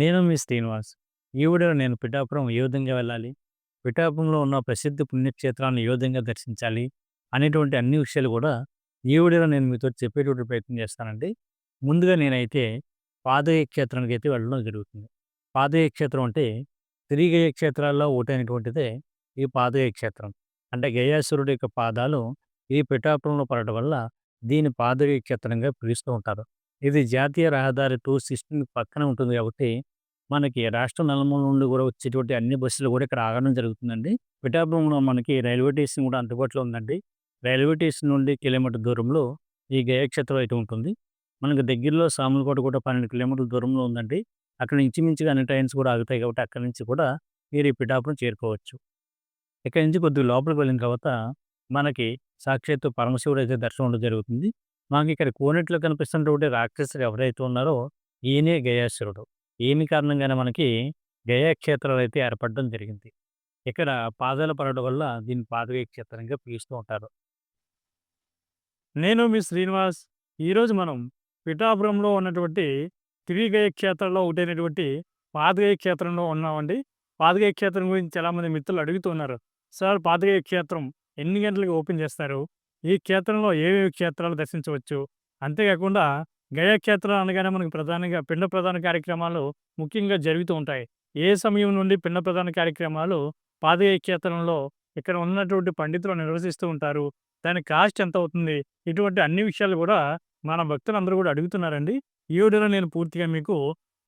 నేను మీ శ్రీనివాస్. ఈ వీడియోలో నేను పిఠాపురం ఏ విధంగా వెళ్ళాలి? పిఠాపురంలో ఉన్న ప్రసిద్ధ పుణ్యక్షేత్రాలను ఏ విధంగా దర్శించాలి? అనేటువంటి అన్ని విషయాలు కూడా ఈ వీడియోలో నేను మీతో చెప్పేటువంటి ప్రయత్నం చేస్తానండి. ముందుగా నేనైతే పాదయ క్షేత్రానికి అయితే వెళ్ళడం జరుగుతుంది. పాదయ క్షేత్రం అంటే త్రిగయ క్షేత్రాల్లో ఒకటైనటువంటిదే ఈ పాదయ క్షేత్రం. అంటే గయాసురుడి యొక్క పాదాలు ఈ పిఠాపురంలో పడటం వల్ల దీన్ని పాదయ క్షేత్రంగా పిలుస్తూ ఉంటారు. ఇది జాతీయ రహదారి 216 పక్కన ఉంటుంది కాబట్టి, మనకి రాష్ట్ర నలుమూల నుండి కూడా వచ్చేటువంటి అన్ని బస్సులు కూడా ఇక్కడ ఆగడం జరుగుతుందండి. పిఠాపురంలో మనకి రైల్వే స్టేషన్ కూడా అందుబాటులో ఉందండి. రైల్వే స్టేషన్ నుండి కిలోమీటర్ దూరంలో ఈ గయక్షేత్రం అయితే ఉంటుంది. మనకు దగ్గరలో సాములకోట కూడా 12 కిలోమీటర్ల దూరంలో ఉందండి. అక్కడ ఇంచుమించుగా అన్ని ట్రైన్స్ కూడా ఆగుతాయి కాబట్టి అక్కడి నుంచి కూడా మీరు ఈ పిఠాపురం చేరుకోవచ్చు. ఇక్కడి నుంచి కొద్దిగా లోపలికి వెళ్ళిన తర్వాత మనకి సాక్షాత్తు పరమశివుడు అయితే దర్శనం జరుగుతుంది. మాకు ఇక్కడ కోనేటిలో కనిపిస్తున్నటువంటి రాక్షసుడు ఎవరైతే ఉన్నారో ఈయనే గయాసురుడు. ఈయన కారణంగానే మనకి గయాక్షేత్రాలు అయితే ఏర్పడడం జరిగింది. ఇక్కడ పాదాలు పడడం వల్ల దీన్ని పాదగయ క్షేత్రంగా పిలుస్తూ ఉంటారు. నేను మీ శ్రీనివాస్. ఈరోజు మనం పిఠాపురంలో ఉన్నటువంటి త్రిగయ క్షేత్రాల్లో ఒకటైనటువంటి పాదగయ క్షేత్రంలో ఉన్నామండి. పాదగయ క్షేత్రం గురించి చాలామంది మిత్రులు అడుగుతూ ఉన్నారు. సార్ పాదగయ క్షేత్రం ఎన్ని గంటలకు ఓపెన్ చేస్తారు? ఈ క్షేత్రంలో ఏవేవి క్షేత్రాలు దర్శించవచ్చు? అంతేకాకుండా గయా క్షేత్రాలు అనగానే మనకు ప్రధానంగా పిండ ప్రధాన కార్యక్రమాలు ముఖ్యంగా జరుగుతూ ఉంటాయి. ఏ సమయం నుండి పిండ ప్రధాన కార్యక్రమాలు పాదగయ క్షేత్రంలో ఇక్కడ ఉన్నటువంటి పండితులు నిర్వహిస్తూ ఉంటారు. దాని కాస్ట్ ఎంత అవుతుంది? ఇటువంటి అన్ని విషయాలు కూడా మన భక్తులందరూ కూడా అడుగుతున్నారండి. ఈ వీడియోలో నేను పూర్తిగా మీకు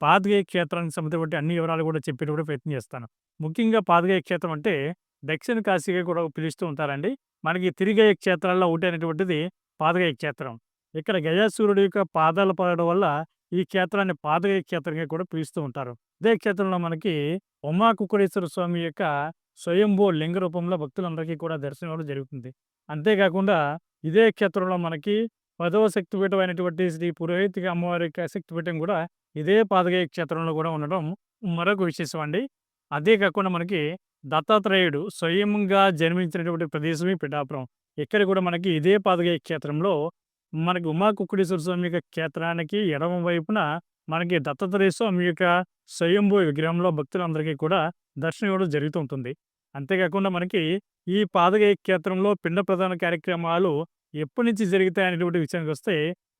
పాదగయ క్షేత్రానికి సంబంధించిన అన్ని వివరాలు కూడా చెప్పేటప్పుడు ప్రయత్నం చేస్తాను. ముఖ్యంగా పాదగయ క్షేత్రం అంటే దక్షిణ కాశీగా కూడా పిలుస్తూ ఉంటారండి. మనకి తిరిగయ క్షేత్రాల్లో ఒకటైనటువంటిది పాదగయ క్షేత్రం. ఇక్కడ గజాసూర్యుడి యొక్క పాదాలు పడడం వల్ల ఈ క్షేత్రాన్ని పాదగయ క్షేత్రంగా కూడా పిలుస్తూ ఉంటారు. ఇదే క్షేత్రంలో మనకి ఉమా కుక్కుటేశ్వర స్వామి యొక్క స్వయంభూ లింగ రూపంలో భక్తులందరికీ కూడా దర్శనం ఇవ్వడం జరుగుతుంది. అంతేకాకుండా ఇదే క్షేత్రంలో మనకి పదవ శక్తిపీఠం అయినటువంటి శ్రీ పురోహితిక అమ్మవారి యొక్క శక్తిపీఠం కూడా ఇదే పాదగయ క్షేత్రంలో కూడా ఉండడం మరొక విశేషం అండి. అదే కాకుండా మనకి దత్తాత్రేయుడు స్వయంగా జన్మించినటువంటి ప్రదేశమే పిఠాపురం. ఇక్కడ కూడా మనకి ఇదే పాదగయ క్షేత్రంలో మనకి ఉమాకుక్కుడేశ్వర స్వామి యొక్క క్షేత్రానికి ఎడమ వైపున మనకి దత్తాత్రేయ స్వామి యొక్క స్వయంభూ విగ్రహంలో భక్తులందరికీ కూడా దర్శనం ఇవ్వడం జరుగుతూ ఉంటుంది. అంతేకాకుండా మనకి ఈ పాదగయ క్షేత్రంలో పిండ ప్రధాన కార్యక్రమాలు ఎప్పటి నుంచి జరుగుతాయి అనేటువంటి విషయానికి వస్తే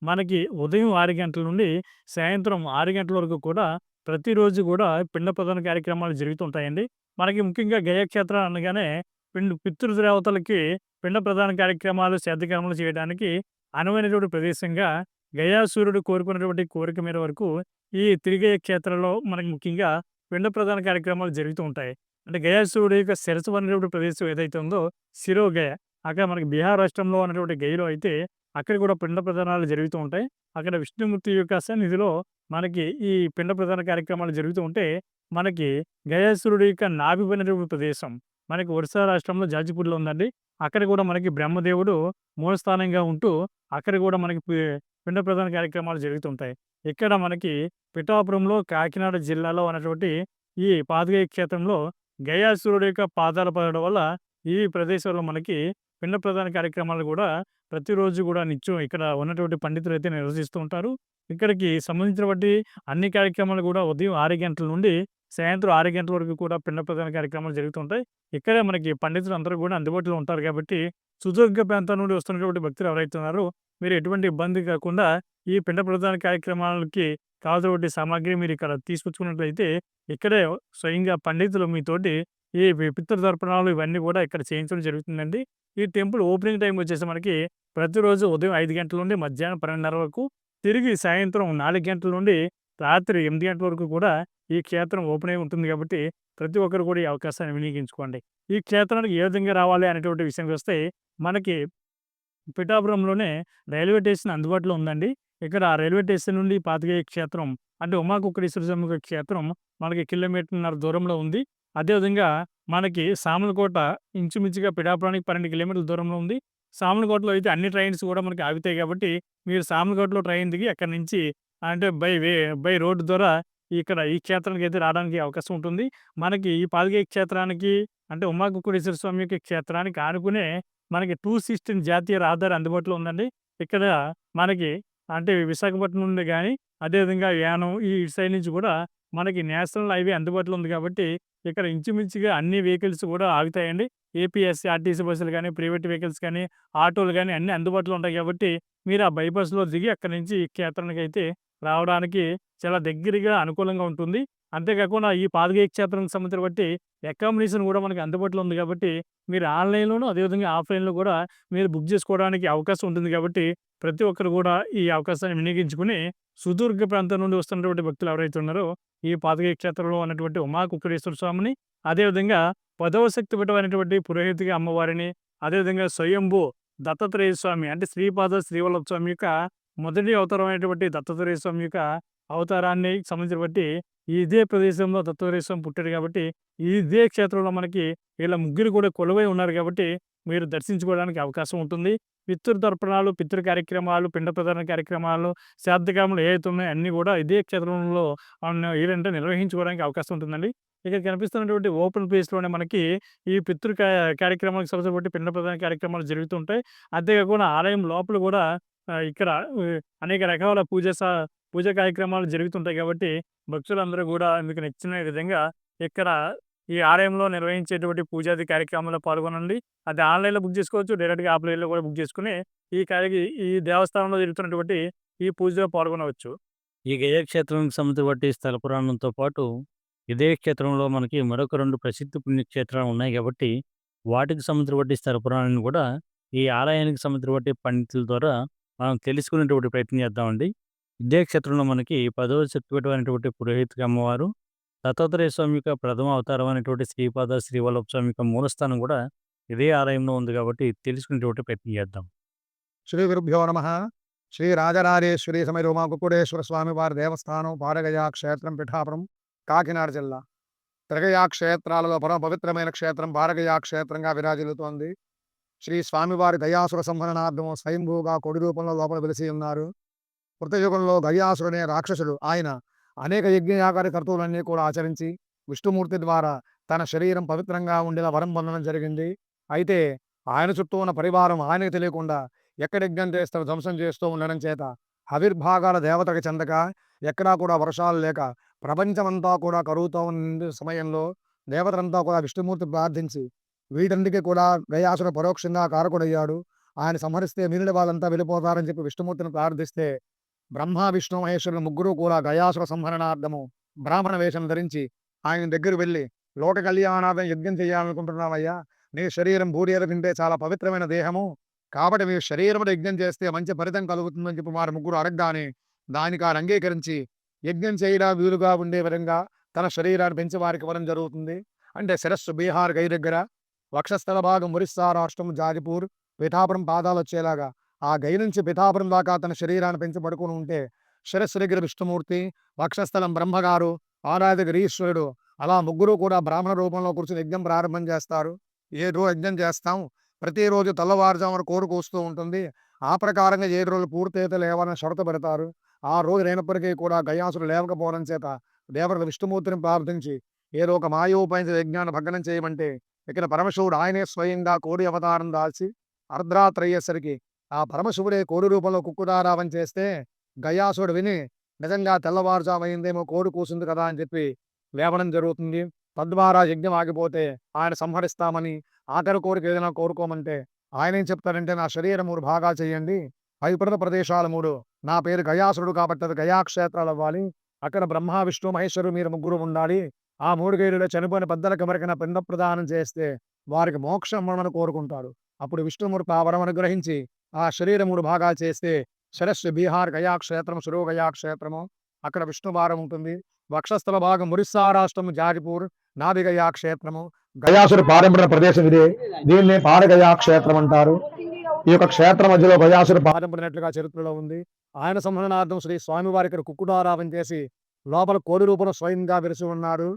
మనకి ఉదయం ఆరు గంటల నుండి సాయంత్రం ఆరు గంటల వరకు కూడా ప్రతిరోజు కూడా పిండ ప్రధాన కార్యక్రమాలు జరుగుతూ ఉంటాయండి. మనకి ముఖ్యంగా గయక్షేత్రం అనగానే పిండు పితృదేవతలకి పిండ ప్రధాన కార్యక్రమాలు, శ్రద్ధకర్మలు చేయడానికి అనువైనటువంటి ప్రదేశంగా గయాసురుడు కోరుకున్నటువంటి కోరిక మేర వరకు ఈ తిరిగయ క్షేత్రంలో మనకి ముఖ్యంగా పిండ ప్రధాన కార్యక్రమాలు జరుగుతూ ఉంటాయి. అంటే గయాసురుడి యొక్క శిరసు అనేటువంటి ప్రదేశం ఏదైతే ఉందో శిరోగయ. అక్కడ మనకి బీహార్ రాష్ట్రంలో ఉన్నటువంటి గయలో అయితే అక్కడ కూడా పిండ ప్రదానాలు జరుగుతూ ఉంటాయి. అక్కడ విష్ణుమూర్తి యొక్క సన్నిధిలో మనకి ఈ పిండ ప్రధాన కార్యక్రమాలు జరుగుతూ ఉంటే మనకి గయాసురుడి యొక్క నాభి ప్రదేశం మనకి ఒరిస్సా రాష్ట్రంలో జాజిపూర్‌లో ఉందండి. అక్కడ కూడా మనకి బ్రహ్మదేవుడు మూలస్థానంగా ఉంటూ అక్కడ కూడా మనకి పిండ ప్రధాన కార్యక్రమాలు జరుగుతుంటాయి. ఇక్కడ మనకి పిఠాపురంలో కాకినాడ జిల్లాలో ఉన్నటువంటి ఈ పాదగయ క్షేత్రంలో గయాసురుడు యొక్క పాదాలు పడడం వల్ల ఈ ప్రదేశంలో మనకి పిండ ప్రధాన కార్యక్రమాలు కూడా ప్రతిరోజు కూడా నిత్యం ఇక్కడ ఉన్నటువంటి పండితులు అయితే నిర్వహిస్తూ ఉంటారు. ఇక్కడికి సంబంధించినటువంటి అన్ని కార్యక్రమాలు కూడా ఉదయం ఆరు గంటల నుండి సాయంత్రం ఆరు గంటల వరకు కూడా పిండ ప్రధాన కార్యక్రమాలు జరుగుతుంటాయి. ఇక్కడే మనకి పండితులు అందరూ కూడా అందుబాటులో ఉంటారు కాబట్టి సుదీర్ఘ ప్రాంతం నుండి వస్తున్నటువంటి భక్తులు ఎవరైతే ఉన్నారో మీరు ఎటువంటి ఇబ్బంది కాకుండా ఈ పిండ ప్రధాన కార్యక్రమాలకి కావాల్సినటువంటి సామాగ్రి మీరు ఇక్కడ తీసుకొచ్చుకున్నట్లయితే ఇక్కడే స్వయంగా పండితులు మీతోటి ఈ పితృతర్పణాలు ఇవన్నీ కూడా ఇక్కడ చేయించడం జరుగుతుందండి. ఈ టెంపుల్ ఓపెనింగ్ టైం వచ్చేసి మనకి ప్రతిరోజు ఉదయం ఐదు గంటల నుండి మధ్యాహ్నం 12:30 వరకు, తిరిగి సాయంత్రం నాలుగు గంటల నుండి రాత్రి ఎనిమిది గంటల వరకు కూడా ఈ క్షేత్రం ఓపెన్ అయి ఉంటుంది కాబట్టి ప్రతి ఒక్కరు కూడా ఈ అవకాశాన్ని వినియోగించుకోండి. ఈ క్షేత్రానికి ఏ విధంగా రావాలి అనేటువంటి విషయానికి వస్తే మనకి పిఠాపురంలోనే రైల్వే స్టేషన్ అందుబాటులో ఉందండి. ఇక్కడ రైల్వే స్టేషన్ నుండి పాదగయ క్షేత్రం అంటే ఉమాకుక్కడేశ్వర స్వామి క్షేత్రం మనకి కిలోమీటర్‌న్నర దూరంలో ఉంది. అదేవిధంగా మనకి సామలకోట ఇంచుమించుగా పిఠాపురానికి 12 కిలోమీటర్ల దూరంలో ఉంది. సామలకోటలో అయితే అన్ని ట్రైన్స్ కూడా మనకి ఆగుతాయి కాబట్టి మీరు సామలకోటలో ట్రైన్ దిగి అక్కడి నుంచి అంటే బై వే బై రోడ్డు ద్వారా ఇక్కడ ఈ క్షేత్రానికి అయితే రావడానికి అవకాశం ఉంటుంది. మనకి ఈ పాదగయ క్షేత్రానికి అంటే ఉమాకుక్కుడేశ్వర స్వామి యొక్క క్షేత్రానికి ఆనుకునే మనకి 216 జాతీయ రహదారి అందుబాటులో ఉందండి. ఇక్కడ మనకి అంటే విశాఖపట్నం నుండి కానీ అదేవిధంగా యానం ఈ సైడ్ నుంచి కూడా మనకి నేషనల్ హైవే అందుబాటులో ఉంది కాబట్టి ఇక్కడ ఇంచుమించుగా అన్ని వెహికల్స్ కూడా ఆగుతాయండి. ఏపీఎస్‌సీ, ఆర్టీసీ బస్సులు కానీ ప్రైవేట్ వెహికల్స్ కానీ, ఆటోలు కానీ అన్నీ అందుబాటులో ఉంటాయి కాబట్టి మీరు ఆ బైపాస్‌లో దిగి అక్కడి నుంచి ఈ అయితే రావడానికి చాలా దగ్గరగా అనుకూలంగా ఉంటుంది. అంతేకాకుండా ఈ పాదగయ క్షేత్రానికి సంబంధించిన బట్టి అకామిడేషన్ కూడా మనకి అందుబాటులో ఉంది కాబట్టి మీరు ఆన్‌లైన్‌లోను అదేవిధంగా ఆఫ్‌లైన్‌లో కూడా మీరు బుక్ చేసుకోవడానికి అవకాశం ఉంటుంది కాబట్టి ప్రతి ఒక్కరు కూడా ఈ అవకాశాన్ని వినియోగించుకుని సుదూర్ఘ ప్రాంతం నుండి వస్తున్నటువంటి భక్తులు ఎవరైతే ఉన్నారో ఈ పాదగయ క్షేత్రంలో ఉన్నటువంటి ఉమాకుక్కడేశ్వర స్వామిని అదేవిధంగా పదవ శక్తి పీఠమైనటువంటి పురోహితికి అమ్మవారిని అదేవిధంగా స్వయంభూ దత్తాత్రేయ స్వామి అంటే శ్రీపాద శ్రీవల్లభ స్వామి యొక్క మొదటి అవతారం అయినటువంటి దత్తాత్రేయ స్వామి యొక్క అవతారాన్ని సంబంధించిన బట్టి ఇదే ప్రదేశంలో దత్తవరేశ్వరం పుట్టాడు కాబట్టి ఇదే క్షేత్రంలో మనకి వీళ్ళ ముగ్గురు కూడా కొలువై ఉన్నారు కాబట్టి మీరు దర్శించుకోవడానికి అవకాశం ఉంటుంది పితృతర్పణాలు పితృ కార్యక్రమాలు పిండ ప్రధాన కార్యక్రమాలు శ్రాద్ధకాములు ఏవైతే ఉన్నాయో అన్నీ కూడా ఇదే క్షేత్రంలో ఏంటంటే నిర్వహించుకోవడానికి అవకాశం ఉంటుందండి ఇక్కడ కనిపిస్తున్నటువంటి ఓపెన్ ప్లేస్‌లోనే మనకి ఈ పితృ కార్యక్రమాలకు సంబంధించి పిండ ప్రధాన కార్యక్రమాలు జరుగుతుంటాయి. అంతేకాకుండా ఆలయం లోపల కూడా ఇక్కడ అనేక రకాల పూజ స పూజ కార్యక్రమాలు జరుగుతుంటాయి కాబట్టి భక్తులందరూ కూడా మీకు నచ్చిన విధంగా ఇక్కడ ఈ ఆలయంలో నిర్వహించేటువంటి పూజాది కార్యక్రమంలో పాల్గొనండి. అది ఆన్‌లైన్‌లో బుక్ చేసుకోవచ్చు. డైరెక్ట్‌గా ఆఫ్‌లైన్‌లో కూడా బుక్ చేసుకొని ఈ కార్య ఈ దేవస్థానంలో జరుగుతున్నటువంటి ఈ పూజలో పాల్గొనవచ్చు. ఈ గయా సంబంధించి స్థల పురాణంతో పాటు ఇదే క్షేత్రంలో మనకి మరొక రెండు ప్రసిద్ధ పుణ్యక్షేత్రాలు ఉన్నాయి కాబట్టి వాటికి సంబంధించి స్థల పురాణాన్ని కూడా ఈ ఆలయానికి సంబంధించి పండితుల ద్వారా మనం తెలుసుకునేటువంటి ప్రయత్నం చేద్దామండి. ఇదే క్షేత్రంలో మనకి పదవ శక్తిపీఠమైనటువంటి పురోహితిక అమ్మవారు, దత్తాత్రేయ స్వామి యొక్క ప్రథమ అవతారం అనేటువంటి శ్రీపాద శ్రీవల్లభ స్వామి యొక్క మూలస్థానం కూడా ఇదే ఆలయంలో ఉంది కాబట్టి తెలుసుకునేటువంటి ప్రయత్నం చేద్దాం. శ్రీ గురుభ్యో నమ. శ్రీ రాజరాజేశ్వరి సమయ ఉమా స్వామి వారి దేవస్థానం పారగయ క్షేత్రం పిఠాపురం కాకినాడ జిల్లా. త్రిగయా క్షేత్రాలలో పరమ పవిత్రమైన క్షేత్రం భారగయా క్షేత్రంగా విరాజిల్లుతోంది. శ్రీ స్వామివారి దయాసుర సంహరణార్థము స్వయంభూగా కొడి రూపంలో లోపల వెలిసి ఉన్నారు. కృతయుగంలో గవ్యాసుడనే రాక్షసుడు ఆయన అనేక యజ్ఞయాగారి కర్తవులన్నీ కూడా ఆచరించి విష్ణుమూర్తి ద్వారా తన శరీరం పవిత్రంగా ఉండేలా వరం పొందడం జరిగింది. అయితే ఆయన చుట్టూ ఉన్న పరివారం ఆయనకు తెలియకుండా ఎక్కడ యజ్ఞం చేస్తారో ధ్వంసం చేస్తూ ఉండడం చేత ఆవిర్భాగాల దేవతకి చెందక ఎక్కడా కూడా వర్షాలు లేక ప్రపంచమంతా కూడా కరువుతో ఉన్న సమయంలో దేవతలంతా కూడా విష్ణుమూర్తి ప్రార్థించి వీటన్నిటికీ కూడా గయాసుడు పరోక్షంగా కారకుడయ్యాడు. ఆయన సంహరిస్తే మిగిలిన వాళ్ళంతా వెళ్ళిపోతారని చెప్పి విష్ణుమూర్తిని ప్రార్థిస్తే బ్రహ్మ విష్ణు మహేశ్వరులు ముగ్గురు కూడా గయాసుర సంహరణార్థము బ్రాహ్మణ వేషం ధరించి ఆయన దగ్గర వెళ్ళి లోక కళ్యాణార్థం యజ్ఞం చేయాలనుకుంటున్నామయ్యా నీ శరీరం బూడియలు తింటే చాలా పవిత్రమైన దేహము. కాబట్టి మీ శరీరం యజ్ఞం చేస్తే మంచి ఫలితం కలుగుతుందని చెప్పి వారు ముగ్గురు అడగగానే దానికి ఆయన అంగీకరించి యజ్ఞం చేయడం వీలుగా ఉండే విధంగా తన శరీరాన్ని పెంచి వారికి ఇవ్వడం జరుగుతుంది. అంటే శిరస్సు బీహార్ గై దగ్గర వక్షస్థల భాగం ఒరిస్సా రాష్ట్రం జాజిపూర్ పిఠాపురం పాదాలు వచ్చేలాగా ఆ గై నుంచి పితాపురం దాకా తన శరీరాన్ని పెంచి పడుకుని ఉంటే శిరస్సు దగ్గర విష్ణుమూర్తి వక్షస్థలం బ్రహ్మగారు ఆరాధ దగ్గర ఈశ్వరుడు అలా ముగ్గురు కూడా బ్రాహ్మణ రూపంలో కూర్చొని యజ్ఞం ప్రారంభం చేస్తారు. ఏ రోజు యజ్ఞం చేస్తాం. ప్రతిరోజు తెల్లవారుజామున కోరుకు వస్తూ ఉంటుంది. ఆ ప్రకారంగా ఏడు రోజులు పూర్తయితే లేవాలని షరతు పెడతారు. ఆ రోజు లేనప్పటికీ కూడా గయాసులు లేవకపోవడం చేత దేవతల విష్ణుమూర్తిని ప్రార్థించి ఏదో ఒక మాయోపాయించిన యజ్ఞాన్ని భగ్నం చేయమంటే ఇక్కడ పరమశివుడు ఆయనే స్వయంగా కోడి అవతారం దాల్చి అర్ధరాత్రి అయ్యేసరికి ఆ పరమశివుడే కోడి రూపంలో కుక్కుదారావం చేస్తే గయాసుడు విని నిజంగా తెల్లవారుజామైందేమో కోడి కూసింది కదా అని చెప్పి లేవడం జరుగుతుంది. తద్వారా యజ్ఞం ఆగిపోతే ఆయన సంహరిస్తామని ఆఖరి కోరిక ఏదైనా కోరుకోమంటే ఆయన ఏం చెప్తారంటే నా శరీరం మూడు భాగాలు చేయండి. పవిత్ర ప్రదేశాలు మూడు. నా పేరు గయాసురుడు కాబట్టి అది గయాక్షేత్రాలు అవ్వాలి. అక్కడ బ్రహ్మ విష్ణు మహేశ్వరుడు మీరు ముగ్గురు ఉండాలి. ఆ మూడు గైరులో చనిపోయిన పెద్దలకు ఎవరికైనా పిండ ప్రదానం చేస్తే వారికి మోక్షం మనమని కోరుకుంటాడు. అప్పుడు విష్ణుమూర్తి ఆ వరం అనుగ్రహించి ఆ శరీరం మూడు భాగాలు చేస్తే శిరస్సు బీహార్ గయాక్షేత్రం సురో గయాక్షేత్రము అక్కడ విష్ణువారం ఉంటుంది. వక్షస్థల భాగం ఒరిస్సా రాష్ట్రం జాజిపూర్ నాదిగయా క్షేత్రము గయాసుడు పారంపర ప్రదేశం ఇదే. దీన్నే పారగయా క్షేత్రం అంటారు. ఈ యొక్క క్షేత్రం మధ్యలో గయాసుడు పారంపడినట్లుగా చరిత్రలో ఉంది. ఆయన సంహరణార్థం శ్రీ స్వామివారి ఇక్కడ కుక్కుడారావం చేసి లోపల కోడి రూపంలో స్వయంగా వెలిసి ఉన్నారు.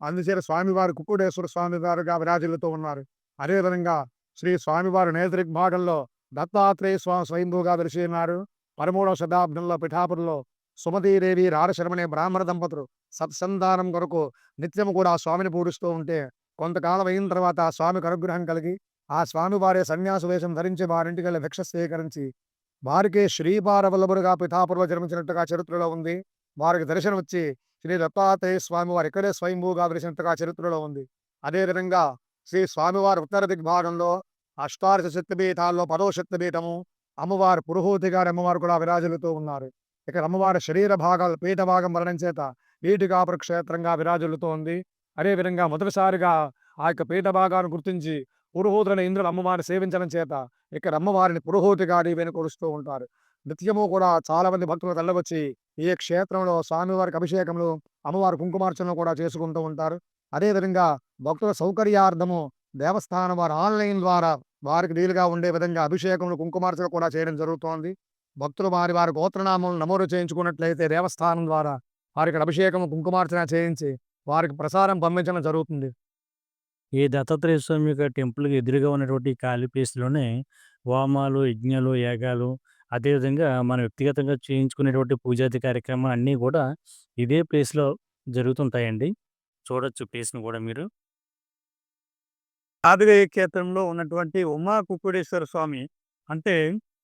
అందుచేత స్వామివారు కుక్కుడేశ్వర స్వామి వారుగా విరాజిల్లుతూ ఉన్నారు. అదేవిధంగా శ్రీ స్వామివారి నేత్రిక్ భాగంలో దత్తాత్రేయ స్వామి స్వయంభూగా వెలిసి ఉన్నారు పదమూడవ శతాబ్దంలో పిఠాపురంలో సుమతీదేవి రారశరమనే బ్రాహ్మణ దంపతులు సత్సంధానం కొరకు నిత్యం కూడా స్వామిని పూజిస్తూ ఉంటే కొంతకాలం అయిన తర్వాత ఆ స్వామికి అనుగ్రహం కలిగి ఆ స్వామి వారే సన్యాస వేషం ధరించి వారింటికి వెళ్ళి భిక్ష స్వీకరించి వారికే శ్రీపారవల్లభుడుగా పిఠాపురంలో జన్మించినట్టుగా చరిత్రలో ఉంది. వారికి దర్శనం వచ్చి శ్రీ దత్తాత్రేయ స్వామి వారు ఇక్కడే స్వయంభూగా వెలిసినట్టుగా చరిత్రలో ఉంది. అదేవిధంగా శ్రీ స్వామివారి ఉత్తర దిగ్భాగంలో అష్టాదశ శక్తిపీఠాల్లో పదో శక్తిపీఠము అమ్మవారు పురోహూతి గారి అమ్మవారు కూడా విరాజులుతూ ఉన్నారు. ఇక్కడ అమ్మవారి శరీర భాగాలు పీఠ భాగం మరణం చేత నీటికాపుర క్షేత్రంగా విరాజులుతూ ఉంది. అదేవిధంగా మొదటిసారిగా ఆ యొక్క పీఠ భాగాన్ని గుర్తించి పురుహూతులను ఇంద్రులు అమ్మవారిని సేవించడం చేత ఇక్కడ అమ్మవారిని పురోహూతి గారి కొలుస్తూ ఉంటారు. నిత్యము కూడా చాలా మంది భక్తులు తెల్లవచ్చి ఈ క్షేత్రంలో స్వామివారికి అభిషేకములు అమ్మవారి కుంకుమార్చనలు కూడా చేసుకుంటూ ఉంటారు. అదేవిధంగా భక్తుల సౌకర్యార్థము దేవస్థానం వారు ఆన్లైన్ ద్వారా వారికి వీలుగా ఉండే విధంగా అభిషేకములు కుంకుమార్చన కూడా చేయడం జరుగుతోంది భక్తులు వారి వారి గోత్రనామం నమోదు చేయించుకున్నట్లయితే దేవస్థానం ద్వారా వారికి అభిషేకం కుంకుమార్చన చేయించి వారికి ప్రసారం పంపించడం జరుగుతుంది ఈ దత్తాత్రేయ స్వామి యొక్క టెంపుల్‌కి ఎదురుగా ఉన్నటువంటి ఖాళీ ప్లేస్‌లోనే హోమాలు, యజ్ఞాలు, యాగాలు అదేవిధంగా మనం వ్యక్తిగతంగా చేయించుకునేటువంటి పూజాది కార్యక్రమాలు అన్నీ కూడా ఇదే ప్లేస్‌లో జరుగుతుంటాయండి. చూడొచ్చు ప్లేస్‌ని కూడా మీరు. ఆదివేయ క్షేత్రంలో ఉన్నటువంటి ఉమా కుక్కుడేశ్వర స్వామి అంటే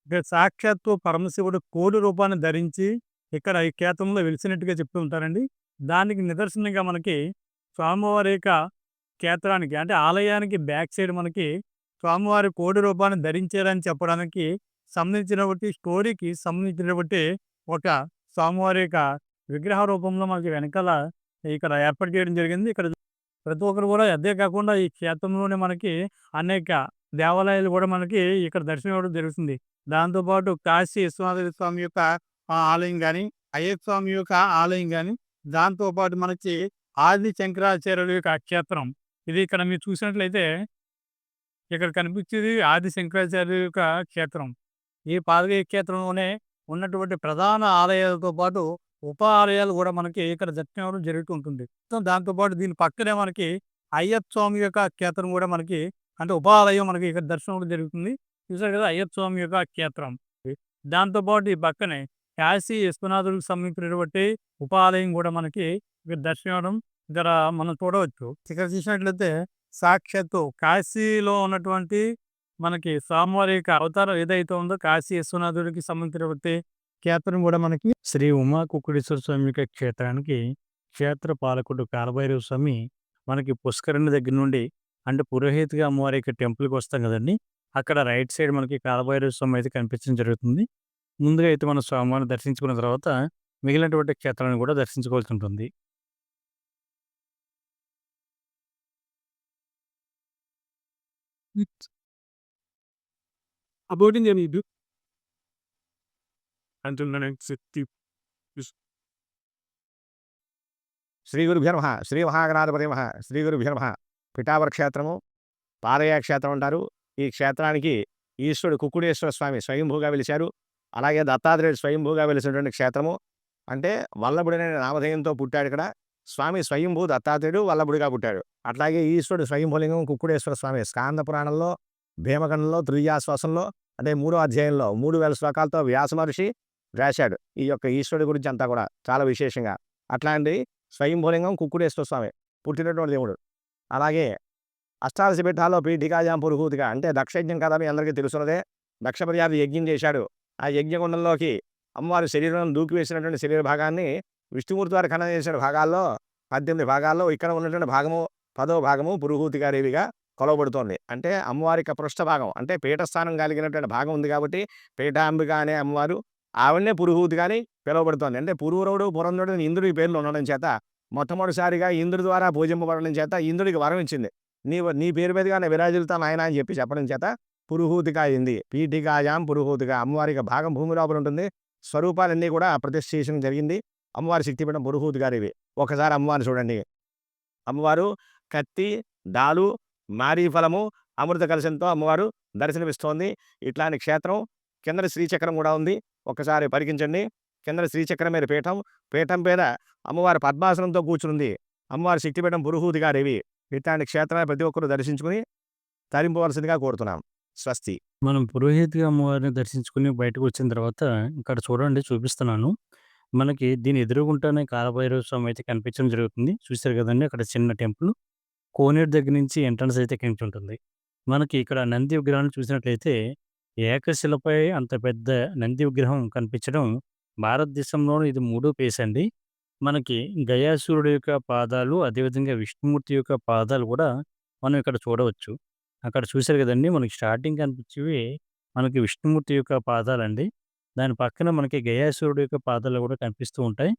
ఇక్కడ సాక్షాత్తు పరమశివుడు కోడి రూపాన్ని ధరించి ఇక్కడ ఈ క్షేత్రంలో వెలిసినట్టుగా చెప్తూ ఉంటారండి. దానికి నిదర్శనంగా మనకి స్వామివారి యొక్క క్షేత్రానికి అంటే ఆలయానికి బ్యాక్ సైడ్ మనకి స్వామివారి కోడి రూపాన్ని ధరించారని చెప్పడానికి సంబంధించినటువంటి స్టోరీకి సంబంధించినటువంటి ఒక స్వామివారి యొక్క విగ్రహ రూపంలో మనకి వెనకాల ఇక్కడ ఏర్పాటు చేయడం జరిగింది. ఇక్కడ ప్రతి ఒక్కరు కూడా అదే కాకుండా ఈ క్షేత్రంలోనే మనకి అనేక దేవాలయాలు కూడా మనకి ఇక్కడ దర్శనం ఇవ్వడం జరుగుతుంది. దాంతో పాటు కాశీ విశ్వనాథ స్వామి యొక్క ఆలయం కానీ అయ్యప్ప స్వామి యొక్క ఆలయం కానీ దాంతో పాటు మనకి ఆది శంకరాచార్యుల యొక్క క్షేత్రం. ఇది ఇక్కడ మీరు చూసినట్లయితే ఇక్కడ కనిపించేది ఆది శంకరాచార్యుల యొక్క క్షేత్రం. ఈ పాదగయ క్షేత్రంలోనే ఉన్నటువంటి ప్రధాన ఆలయాలతో పాటు ఉప ఆలయాలు కూడా మనకి ఇక్కడ దర్శనం ఇవ్వడం జరుగుతూ ఉంటుంది. దాంతో పాటు దీని పక్కనే మనకి అయ్యప్ప స్వామి యొక్క క్షేత్రం కూడా మనకి అంటే ఉప ఆలయం మనకి ఇక్కడ దర్శనం జరుగుతుంది. చూసారు కదా అయ్యప్ప స్వామి యొక్క క్షేత్రం. దాంతో పాటు ఈ పక్కనే కాశీ విశ్వనాథుడికి సంబంధించినటువంటి ఉప ఆలయం కూడా మనకి ఇక్కడ దర్శనం ఇక్కడ మనం చూడవచ్చు. ఇక్కడ చూసినట్లయితే సాక్షాత్తు కాశీలో ఉన్నటువంటి మనకి స్వామివారి యొక్క అవతారం ఏదైతే ఉందో కాశీ విశ్వనాథుడికి సంబంధించినటువంటి క్షేత్రం కూడా మనకి శ్రీ ఉమా కుక్కుడేశ్వర స్వామి యొక్క క్షేత్రానికి క్షేత్ర పాలకుడు కాలభైరవ స్వామి మనకి పుష్కరణి దగ్గర నుండి అంటే పురోహితుగా అమ్మవారి యొక్క టెంపుల్‌కి వస్తాం కదండీ! అక్కడ రైట్ సైడ్ మనకి కాలభైరవ స్వామి అయితే కనిపించడం జరుగుతుంది. ముందుగా అయితే మనం స్వామివారిని దర్శించుకున్న తర్వాత మిగిలినటువంటి క్షేత్రాలను కూడా దర్శించుకోవాల్సి ఉంటుంది. About until the next fifty Shri గురుభ్యో నమ. శ్రీ మహాగణాధిపతి మహ శ్రీ గురుభ్యో నమ. పిఠావర క్షేత్రము పాదయ క్షేత్రం అంటారు. ఈ క్షేత్రానికి ఈశ్వరుడు కుక్కుడేశ్వర స్వామి స్వయంభూగా వెలిశారు. అలాగే దత్తాత్రేయుడు స్వయంభూగా వెలిసినటువంటి క్షేత్రము. అంటే వల్లభుడనే నామధేయంతో పుట్టాడు ఇక్కడ. స్వామి స్వయంభూ దత్తాత్రేయుడు వల్లభుడిగా పుట్టాడు. అట్లాగే ఈశ్వరుడు స్వయంభూలింగం కుక్కుడేశ్వర స్వామి స్కాంద పురాణంలో భీమగండంలో తృతీయాశ్వాసంలో అంటే మూడో అధ్యాయంలో మూడు వేల శ్లోకాలతో వ్యాస మహర్షి రాశాడు ఈ యొక్క ఈశ్వరుడి గురించి అంతా కూడా చాలా విశేషంగా. అట్లాంటి స్వయంభూలింగం కుక్కుడేశ్వర స్వామి పుట్టినటువంటి దేవుడు. అలాగే అష్టాదశ పీఠాల్లో పీఠికాజాం పురుహూతిగా అంటే దక్షయజ్ఞం కదా మీ అందరికీ తెలుసున్నదే దక్ష యజ్ఞం చేశాడు. ఆ యజ్ఞగుండంలోకి అమ్మవారి శరీరం దూకి వేసినటువంటి శరీర భాగాన్ని విష్ణుమూర్తి వారి ఖననం చేసిన భాగాల్లో పద్దెనిమిది భాగాల్లో ఇక్కడ ఉన్నటువంటి భాగము పదో భాగము పురుహూతిగా గారివిగా కొలవబడుతోంది. అంటే అమ్మవారి యొక్క పృష్ఠ భాగం అంటే పీఠస్థానం కలిగినటువంటి భాగం ఉంది కాబట్టి పీఠాంబిక అనే అమ్మవారు ఆవిడనే పురుహూతిగాని పిలువబడుతోంది. అంటే పురూరవుడు పురంధుడు ఇంద్రుడి పేర్లు ఉండడం చేత మొట్టమొదటిసారిగా ఇంద్రుడి ద్వారా పూజింపబడడం చేత ఇంద్రుడికి వరం ఇచ్చింది. నీ నీ పేరు మీదుగానే విరాజిల్తాను ఆయన అని చెప్పి చెప్పడం చేత పురుహూతిక అయింది పీఠికాయాం పురుహూతిక అమ్మవారికి భాగం భూమి లోపల ఉంటుంది. స్వరూపాలన్నీ కూడా ప్రతిష్ఠించడం జరిగింది. అమ్మవారి శక్తిపీఠం పురుహూతి గారివి ఒకసారి అమ్మవారిని చూడండి. అమ్మవారు కత్తి దాలు మారీ ఫలము అమృత కలశంతో అమ్మవారు దర్శనమిస్తోంది. ఇట్లాంటి క్షేత్రం కింద శ్రీచక్రం కూడా ఉంది ఒకసారి పరికించండి కింద శ్రీచక్రం మీద పీఠం పీఠం మీద అమ్మవారి పద్మాసనంతో కూర్చుంది అమ్మవారి శక్తిపీఠం పురుహూతి గారివి ఇట్లాంటి క్షేత్రాన్ని ప్రతి ఒక్కరు దర్శించుకుని తరింపవలసిందిగా కోరుతున్నాం స్వస్తి మనం పురోహితుగా అమ్మవారిని దర్శించుకుని బయటకు వచ్చిన తర్వాత ఇక్కడ చూడండి చూపిస్తున్నాను. మనకి దీని ఎదురుగుంటానే కాలభైరవ స్వామి అయితే కనిపించడం జరుగుతుంది. చూశారు కదండీ! అక్కడ చిన్న టెంపుల్. కోనేరు దగ్గర నుంచి ఎంట్రన్స్ అయితే కనిపించుంటుంది. మనకి ఇక్కడ నంది విగ్రహాన్ని చూసినట్లయితే ఏకశిలపై అంత పెద్ద నంది విగ్రహం కనిపించడం భారతదేశంలోనే ఇది మూడో ప్లేస్ అండి. మనకి గయాసురుడు యొక్క పాదాలు, అదేవిధంగా విష్ణుమూర్తి యొక్క పాదాలు కూడా మనం ఇక్కడ చూడవచ్చు. అక్కడ చూశారు కదండీ! మనకి స్టార్టింగ్ కనిపించేవి మనకి విష్ణుమూర్తి యొక్క పాదాలండి. దాని పక్కన మనకి గయాసురుడు యొక్క పాదాలు కూడా కనిపిస్తూ ఉంటాయి.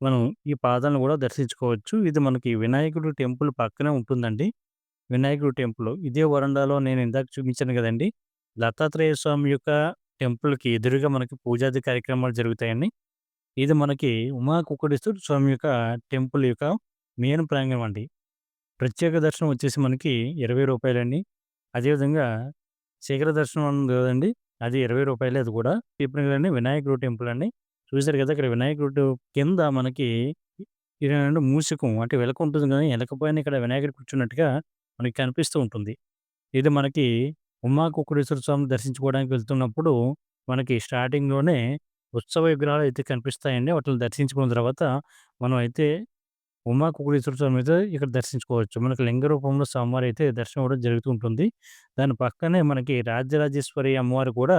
మనం ఈ పాదాలను కూడా దర్శించుకోవచ్చు. ఇది మనకి వినాయకుడు టెంపుల్ పక్కనే ఉంటుందండి. వినాయకుడు టెంపుల్. ఇదే వరండాలో నేను ఇందాక చూపించాను కదండీ! దత్తాత్రేయ స్వామి యొక్క టెంపుల్‌కి ఎదురుగా మనకి పూజాది కార్యక్రమాలు జరుగుతాయండి. ఇది మనకి ఉమా కుక్కటేశ్వర స్వామి యొక్క టెంపుల్ యొక్క మెయిన్ ప్రాంగణం అండి. ప్రత్యేక దర్శనం వచ్చేసి మనకి ఇరవై రూపాయలండి అదేవిధంగా శిఖర దర్శనం ఉంది కదండి అది ఇరవై రూపాయలే అది కూడా. చెప్పిన వినాయకుడు టెంపుల్ అండి. చూసారు కదా! ఇక్కడ వినాయకుడు కింద మనకి రెండు మూసికం అంటే వెలక ఉంటుంది కానీ ఎలక ఇక్కడ వినాయకుడు కూర్చున్నట్టుగా మనకి కనిపిస్తూ ఉంటుంది. ఇది మనకి ఉమా కుక్కటేశ్వర స్వామిని దర్శించుకోవడానికి వెళ్తున్నప్పుడు మనకి స్టార్టింగ్‌లోనే ఉత్సవ విగ్రహాలు అయితే కనిపిస్తాయండి. వాటిని దర్శించుకున్న తర్వాత మనం అయితే ఉమా కుక్కటేశ్వర స్వామిని అయితే ఇక్కడ దర్శించుకోవచ్చు. మనకి లింగ రూపంలో స్వామివారు అయితే దర్శనం అవ్వడం జరుగుతూ ఉంటుంది. దాని పక్కనే మనకి రాజరాజేశ్వరి అమ్మవారు కూడా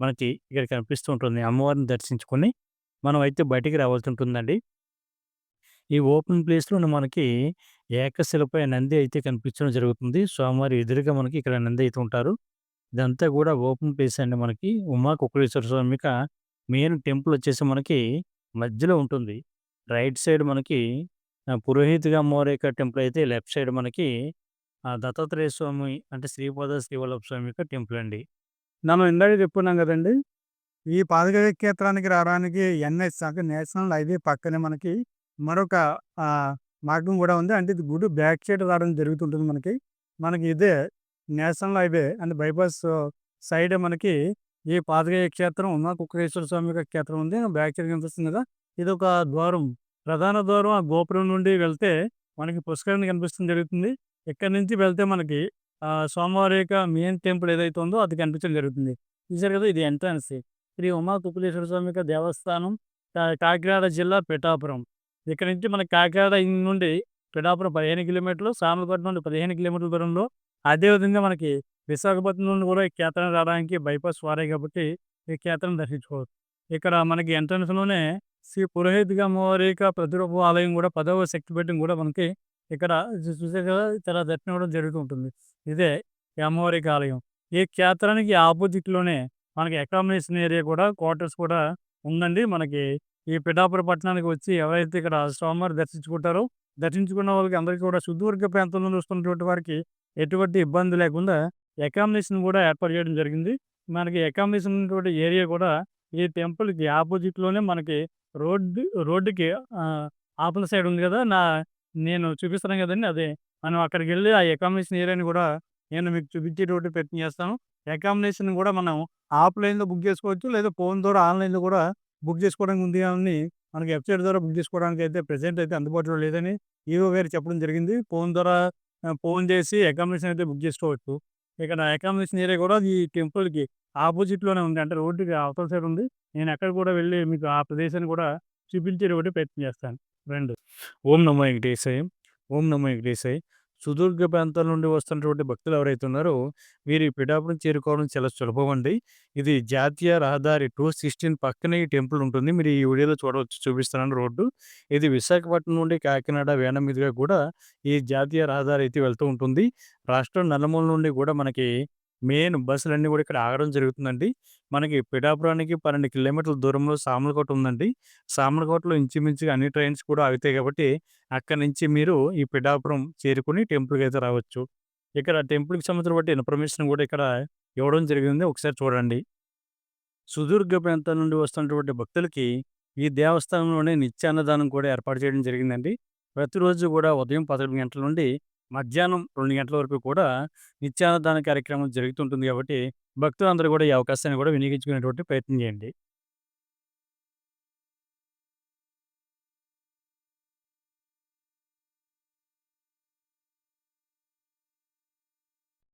మనకి ఇక్కడ కనిపిస్తూ ఉంటుంది. అమ్మవారిని దర్శించుకొని మనం అయితే బయటికి రావాల్సి ఉంటుందండి. ఈ ఓపెన్ ప్లేస్‌లోనే మనకి ఏకశిలపై నంది అయితే కనిపించడం జరుగుతుంది. స్వామివారి ఎదురుగా మనకి ఇక్కడ నంది అయితే ఉంటారు. ఇదంతా కూడా ఓపెన్ ప్లేస్ అండి మనకి. ఉమా కుక్కటేశ్వర స్వామి మెయిన్ టెంపుల్ వచ్చేసి మనకి మధ్యలో ఉంటుంది. రైట్ సైడ్ మనకి ఆహ్, పురోహితుగా అమ్మవారి యొక్క టెంపుల్ అయితే లెఫ్ట్ సైడ్ మనకి ఆహ్, దత్తాత్రేయ స్వామి అంటే శ్రీపాద శ్రీవల్లభ స్వామి యొక్క టెంపుల్ అండి. మనం ఇందాక చెప్పుకున్నాం కదండీ! ఈ పాదగయ క్షేత్రానికి రావడానికి ఎన్‌ఎస్ అంటే నేషనల్ హైవే పక్కనే మనకి మరొక మార్గం కూడా ఉంది. అంటే ఇది గుడి బ్యాక్ సైడ్ రావడం జరుగుతుంటుంది మనకి. మనకి ఇదే national highway and bypass side మనకి ఈ పాదగయ క్షేత్రం ఉమా కుక్కటేశ్వర స్వామి యొక్క క్షేత్రం ఉంది. బ్యాక్ సైడ్ కనిపిస్తుంది కదా! ఇది ఒక ద్వారం. ప్రధాన ద్వారం ఆ గోపురం నుండి వెళ్తే మనకి పుష్కరణ కనిపిస్తుంది జరుగుతుంది. ఇక్కడ నుంచి వెళ్తే మనకి సోమవారి స్వామివారి యొక్క మెయిన్ టెంపుల్ ఏదైతే ఉందో అది కనిపించడం జరుగుతుంది. చూసారు కదా! ఇది ఎంట్రన్స్. శ్రీ ఉమా కుకులేశ్వర స్వామి యొక్క దేవస్థానం కాకినాడ జిల్లా పిఠాపురం. ఇక్కడి నుంచి మనకి కాకినాడ నుండి పిఠాపురం 15 కిలోమీటర్లు, సామలపట్నం నుండి 15 కిలోమీటర్ల దూరంలో. అదేవిధంగా మనకి విశాఖపట్నం నుండి కూడా ఈ క్షేత్రానికి రావడానికి బైపాస్ వారే కాబట్టి ఈ క్షేత్రం దర్శించుకోవచ్చు. ఇక్కడ మనకి ఎంట్రన్స్‌లోనే శ్రీ పురోహిత్ అమ్మవారి ప్రతిరూప ఆలయం కూడా పదవ శక్తిపీఠం కూడా మనకి ఇక్కడ చూసే కదా! ఇక్కడ దర్శనం అవ్వడం జరుగుతూ ఉంటుంది. ఇదే అమ్మవారికి ఆలయం. ఈ క్షేత్రానికి ఆపోజిట్‌లోనే మనకి అకామిడేషన్ ఏరియా కూడా క్వార్టర్స్ కూడా ఉందండి. మనకి ఈ పిఠాపురం పట్టణానికి వచ్చి ఎవరైతే ఇక్కడ స్వామివారు దర్శించుకుంటారో, దర్శించుకున్న వాళ్ళకి అందరికీ కూడా సుదూర్ఘ ప్రాంతం నుండి వస్తున్నటువంటి వారికి ఎటువంటి ఇబ్బంది లేకుండా అకామిడేషన్ కూడా ఏర్పాటు చేయడం జరిగింది. మనకి అకామిడేషన్ ఉన్నటువంటి ఏరియా కూడా ఈ టెంపుల్‌కి ఆపోజిట్‌లోనే మనకి రోడ్డు రోడ్డుకి ఆహ్, సైడ్ ఉంది కదా! నా నేను చూపిస్తున్నాను కదండి అదే. మనం అక్కడికి వెళ్ళి ఆ అకామిడేషన్ ఏరియాని కూడా నేను మీకు చూపించేటువంటి ప్రయత్నం చేస్తాను. అకామిడేషన్ కూడా మనం ఆఫ్‌లైన్‌లో బుక్ చేసుకోవచ్చు. లేదా ఫోన్ ద్వారా ఆన్‌లైన్‌లో కూడా బుక్ చేసుకోవడానికి ఉంది అని మనకి వెబ్‌సైట్ ద్వారా బుక్ చేసుకోవడానికి అయితే ప్రెజెంట్ అయితే అందుబాటులో లేదని ఈవో గారు చెప్పడం జరిగింది. ఫోన్ ద్వారా ఫోన్ చేసి అకామిడేషన్ అయితే బుక్ చేసుకోవచ్చు. ఇక్కడ అకామిడేషన్ ఏరియా కూడా ఈ టెంపుల్‌కి ఆపోజిట్‌లోనే ఉంది. అంటే రోడ్డుకి అవతల సైడ్ ఉంది. నేను ఎక్కడ కూడా వెళ్ళి మీకు ఆ ప్రదేశాన్ని కూడా చూపించేటువంటి ప్రయత్నం చేస్తాను. రెండు ఓం నమో వెంకటేశాయ. ఓం నమో వెంకటేశాయ. సుదూర్ఘ ప్రాంతాల నుండి వస్తున్నటువంటి భక్తులు ఎవరైతే ఉన్నారో, వీరు పిఠాపురం చేరుకోవడం చాలా సులభం అండి. ఇది జాతీయ రహదారి 216 పక్కనే ఈ టెంపుల్ ఉంటుంది. మీరు ఈ వీడియోలో చూడవచ్చు. చూపిస్తున్నాను రోడ్డు. ఇది విశాఖపట్నం నుండి కాకినాడ వేనం మీదుగా కూడా ఈ జాతీయ రహదారి అయితే వెళ్తూ ఉంటుంది. రాష్ట్రం నల్లమూల నుండి కూడా మనకి మెయిన్ బస్సులన్నీ కూడా ఇక్కడ ఆగడం జరుగుతుందండి. మనకి పిఠాపురానికి 12 కిలోమీటర్ల దూరంలో సామలకోట ఉందండి. సామలకోటలో ఇంచుమించుగా అన్ని ట్రైన్స్ కూడా ఆగుతాయి కాబట్టి, అక్కడి నుంచి మీరు ఈ పిఠాపురం చేరుకొని టెంపుల్‌కి అయితే రావచ్చు. ఇక్కడ టెంపుల్‌కి సంబంధించిన బట్టి ఇన్ఫర్మేషన్ కూడా ఇక్కడ ఇవ్వడం జరిగింది. ఒకసారి చూడండి. సుదీర్ఘ ప్రాంతాల నుండి వస్తున్నటువంటి భక్తులకి ఈ దేవస్థానంలోనే నిత్య అన్నదానం కూడా ఏర్పాటు చేయడం జరిగిందండి. ప్రతిరోజు కూడా ఉదయం 11 గంటల నుండి మధ్యాహ్నం రెండు గంటల వరకు కూడా నిత్యాన్నదాన కార్యక్రమం జరుగుతుంటుంది కాబట్టి, భక్తులందరూ కూడా ఈ అవకాశాన్ని కూడా వినియోగించుకునేటువంటి ప్రయత్నం చేయండి.